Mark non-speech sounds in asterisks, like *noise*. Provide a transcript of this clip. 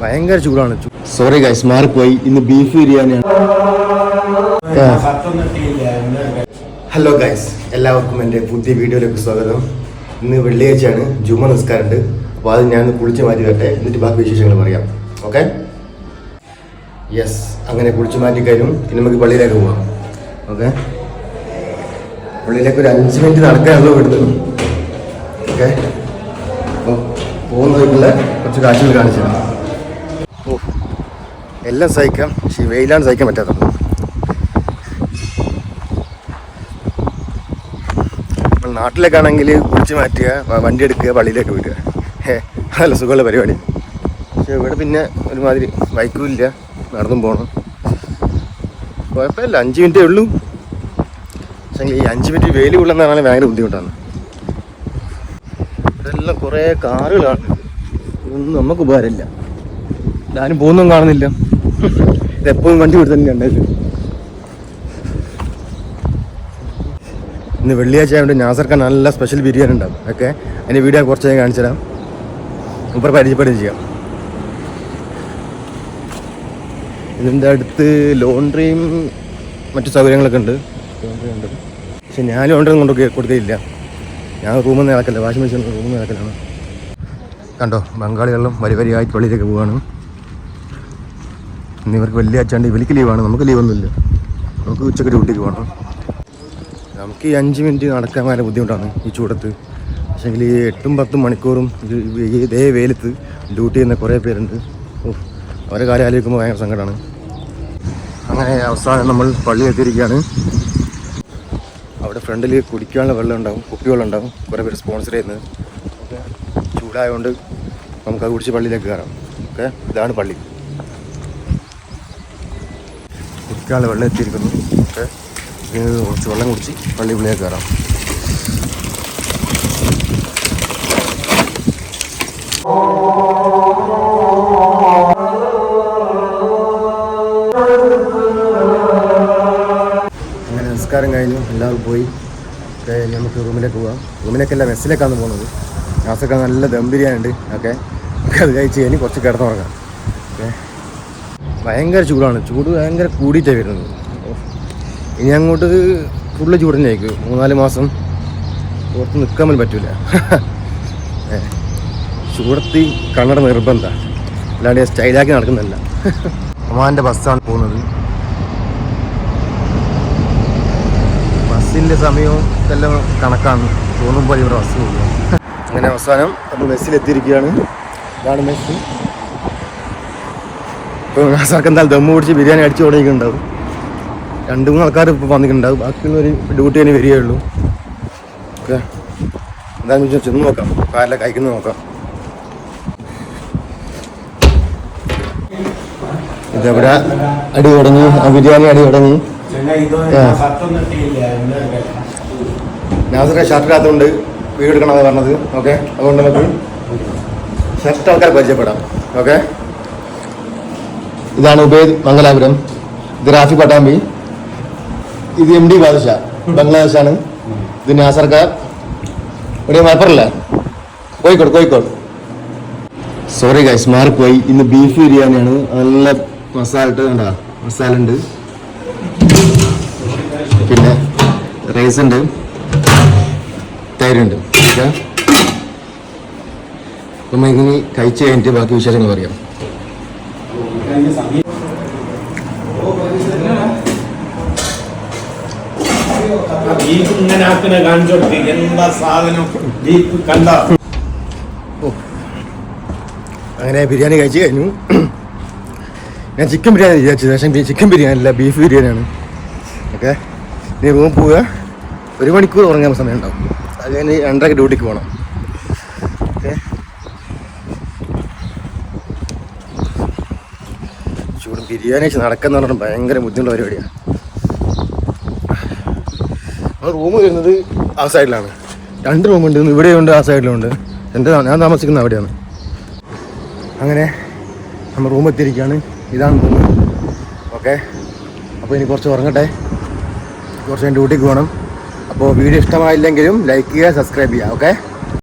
ഭയങ്കര ചൂടാണ്. Sorry guys മാറിപ്പോയി. ഇന്ന് ബീഫ് ബിരിയാണിയാണ്. ഹലോ ഗൈസ് എല്ലാവർക്കും എന്റെ പുതിയ വീഡിയോയിലേക്ക് സ്വാഗതം. ഇന്ന് വെള്ളിയാഴ്ചയാണ് ജുമ നിസ്കാരമുണ്ട്. അപ്പോൾ അത് ഞാൻ കുളിച്ച് മാറ്റി വരട്ടെ എന്നിട്ട് ബാക്കി വിശേഷങ്ങൾ പറയാം. ഓക്കെ യെസ് അങ്ങനെ കുളിച്ച് മാറ്റി കഴിഞ്ഞു പിന്നെ നമുക്ക് പള്ളിയിലേക്ക് പോവാം. ഓക്കെ പള്ളിയിലേക്ക് ഒരു അഞ്ച് മിനിറ്റ് നടക്കാനുള്ളൂ ഇവിടുന്ന്. ഓക്കെ അപ്പോൾ പോകുന്നതിനുള്ള കുറച്ച് കാഴ്ചകൾ കാണിച്ചു തരാം ഓ എല്ലാം സഹിക്കാം പക്ഷേ വെയിലാണ് സഹിക്കാൻ പറ്റാത്തത്. നമ്മൾ നാട്ടിലേക്കാണെങ്കിൽ കുളിച്ച് മാറ്റുക വണ്ടി എടുക്കുക പള്ളിയിലേക്ക് വിടുക. അതല്ല സുഖമുള്ള പരിപാടി. പക്ഷേ ഇവിടെ പിന്നെ ഒരുമാതിരി ബൈക്കും ഇല്ല നടന്നും പോകണം കുഴപ്പമില്ല അഞ്ച് മിനിറ്റേ ഉള്ളൂ. പക്ഷേ ഈ അഞ്ച് മിനിറ്റ് വെയിൽ കൊള്ളുന്ന പറഞ്ഞാൽ ഭയങ്കര ബുദ്ധിമുട്ടാണ്. ഇവിടെല്ലാം കുറേ കാറുകളാണ്. ഇതൊന്നും നമുക്ക് ഉപകാരമില്ല. ഞാനും പോകുന്നതും കാണുന്നില്ല. ഇതെപ്പോഴും വണ്ടി ഇവിടെ തന്നെ ഇന്ന് വെള്ളിയാഴ്ച ആയതുകൊണ്ട് നാസർക്ക് നല്ല സ്പെഷ്യൽ ബിരിയാണി ഉണ്ടാവും. ഓക്കെ? അതിന്റെ വീഡിയോ കുറച്ച് ഞാൻ കാണിച്ചു തരാം. ഇപ്പം പരിചയപ്പെടുകയും ചെയ്യാം. ഇതിന്റെ അടുത്ത് ലോണ്ട്രിയും മറ്റു സൗകര്യങ്ങളൊക്കെ ഉണ്ട്. ലോണ്ട്രി ഉണ്ട്. പക്ഷെ ഞാൻ ലോണ്ട്രി കൊണ്ട് കൊടുത്തില്ല ഞാൻ റൂമിൽ നിന്ന് ഇളക്കല്ല വാഷിംഗ് മെഷീൻ റൂമിൽ നിന്ന് ഇളക്കലാണ് കണ്ടോ? ബംഗാളികളിലും വരി വരിയായി പള്ളിയിലേക്ക് പോവാണ്. ഇന്ന് ഇവർക്ക് വലിയ അച്ചാണ്ട് ഇവർക്ക് ലീവാണ്. നമുക്ക് ലീവൊന്നുമില്ല. നമുക്ക് ഉച്ചയ്ക്ക് ഡ്യൂട്ടിക്ക് പോകണം. നമുക്ക് ഈ അഞ്ച് മിനിറ്റ് നടക്കാൻ വളരെ ബുദ്ധിമുട്ടാണ് ഈ ചൂടത്ത്. പക്ഷേങ്കിൽ ഈ എട്ടും പത്തും മണിക്കൂറും ഇത് വെയിലത്ത് ഡ്യൂട്ടി ചെയ്യുന്ന കുറേ പേരുണ്ട്. അവരെ കാര്യം ആലോചിക്കുമ്പോൾ ഭയങ്കര സങ്കടമാണ് അങ്ങനെ അവസാനം നമ്മൾ പള്ളി എത്തിയിരിക്കുകയാണ്. അവിടെ ഫ്രണ്ടിൽ കുടിക്കാനുള്ള വെള്ളം ഉണ്ടാവും കുപ്പിവെള്ളം ഉണ്ടാവും. കുറേ പേര് സ്പോൺസർ ചെയ്യുന്നത് ചൂടായതുകൊണ്ട് നമുക്കത് കുടിച്ച് പള്ളിയിലേക്ക് കയറാം. ഓക്കെ? ഇതാണ് പള്ളി. കുടിക്കാനുള്ള വെള്ളം എത്തിയിരിക്കുന്നു. ഇത് കുറച്ച് വെള്ളം കുടിച്ച് പള്ളി ഉള്ളിലേക്ക് കയറാം. അങ്ങനെ നിസ്കാരം കഴിഞ്ഞു. എല്ലാവരും പോയി. നമുക്ക് റൂമിലേക്ക് പോവാം. റൂമിലേക്കല്ല മെസ്സിലേക്കാണ് പോകുന്നത്. നാസൊക്കെ നല്ല ദം ബിരിയാണി ഉണ്ട് ഓക്കെ. നമുക്ക് അത് കഴിച്ച് കഴിഞ്ഞ് കുറച്ച് കിടന്നുറങ്ങാം. ഓക്കെ. ഭയങ്കര ചൂടാണ്. ചൂട് ഭയങ്കര കൂടിയിട്ടാണ് വരുന്നത്. ഇനി അങ്ങോട്ട് ഫുള്ള് ചൂട് തന്നെ ആയിരിക്കും മൂന്നാൽ മാസം പുറത്ത് നിൽക്കാൻ പോലും പറ്റൂല. *laughs* ഏ, ചൂടത്തി കണ്ണട നിർബന്ധമാണ് അല്ലാണ്ട് സ്റ്റൈലാക്കി നടക്കുന്നില്ല ഒമാന്റെ *laughs* ബസ്സാണ് പോകുന്നത്. ബസ്സിന്റെ സമയവും ഇതെല്ലാം കണക്കാണ്. തോന്നുമ്പോൾ ഇവിടെ ബസ് പോകുക *laughs* അങ്ങനെ അവസാനം നമ്മൾ മെസ്സിലെത്തിയിരിക്കുകയാണ് ഇതാണ് മെസ്സി. ഇപ്പോൾ നാസാർക്ക് എന്തായാലും ദമ്മ് പിടിച്ച് ബിരിയാണി അടിച്ചു തുടങ്ങിയിട്ടുണ്ടാവും രണ്ട് മൂന്ന് ആൾക്കാർ ഇപ്പോൾ വന്നിട്ടുണ്ടാവും ഒരു ഡ്യൂട്ടി തന്നെ വരികയുള്ളൂ. ഓക്കെ. എന്താണെന്ന് വെച്ചാൽ ചെന്ന് നോക്കാം. കാലിലെ കഴിക്കുന്നത് നോക്കാം. ഇതെവിടെ? അടി തുടങ്ങി ബിരിയാണി അടി തുടങ്ങി നാസറെ ഷർട്ട് ഇല്ലാത്തതുകൊണ്ട് വീട് എടുക്കണമെന്ന് പറഞ്ഞത്. ഓക്കെ. അതുകൊണ്ട് നമുക്ക് ഷർട്ട് ആൾക്കാർ പരിചയപ്പെടാം. ഓക്കെ. ഇതാണ് ഉബേദ് മംഗലാപുരം. ഇത് റാഫി പട്ടാമ്പി. ഇത് എം ഡി ബാദുഷ. ബംഗ്ലാദേശാണ്. ഇത് നാസർക്കാർ ഇവിടെ മലപ്പുറല്ലേ? കോഴിക്കോട് കോഴിക്കോട്. സോറി ഗൈസ് മാറിപ്പോയി. ഇന്ന് ബീഫ് ബിരിയാണിയാണ്. നല്ല മസാല ഇട്ട് കണ്ടാ? മസാല ഉണ്ട്. പിന്നെ റൈസ് ഉണ്ട്. തൈരുണ്ട്. അപ്പം ഇനി കഴിച്ച് കഴിഞ്ഞിട്ട് ബാക്കി വിശേഷങ്ങൾ പറയാം. കാണിച്ചു കൊടുക്ക് എന്താ സാധനം? അങ്ങനെ ബിരിയാണി കഴിച്ചു കഴിഞ്ഞു. ഞാൻ ചിക്കൻ ബിരിയാണി വിചാരിച്ചത്. പക്ഷേ ചിക്കൻ ബിരിയാണി അല്ല ബീഫ് ബിരിയാണിയാണ്. ഓക്കെ. ഇനി റൂം പോവുക. ഒരു മണിക്കൂർ ഉറങ്ങാൻ സമയം ഉണ്ടാവും അത് കഴിഞ്ഞ് രണ്ടരക്ക് ഡ്യൂട്ടിക്ക് പോകണം ഓക്കെ ചൂട് ബിരിയാണി വെച്ച് നടക്കുന്ന പറഞ്ഞാൽ ഭയങ്കര ബുദ്ധിമുട്ടുള്ള പരിപാടിയാണ്. റൂം വരുന്നത് ആ സൈഡിലാണ് രണ്ട് റൂമുണ്ട് ഇവിടെയുണ്ട് ആ സൈഡിലുണ്ട് എന്റെ ഞാൻ താമസിക്കുന്നത് അവിടെയാണ്. അങ്ങനെ നമ്മൾ റൂം എത്തിയിരിക്കുകയാണ്. ഇതാണ് റൂം ഓക്കെ. അപ്പോൾ ഇനി കുറച്ച് ഉറങ്ങട്ടെ. കുറച്ച് ഡ്യൂട്ടിക്ക് പോകണം അപ്പോൾ വീഡിയോ ഇഷ്ടമായില്ലെങ്കിലും ലൈക്ക് ചെയ്യുക സബ്സ്ക്രൈബ് ചെയ്യുക ഓക്കെ?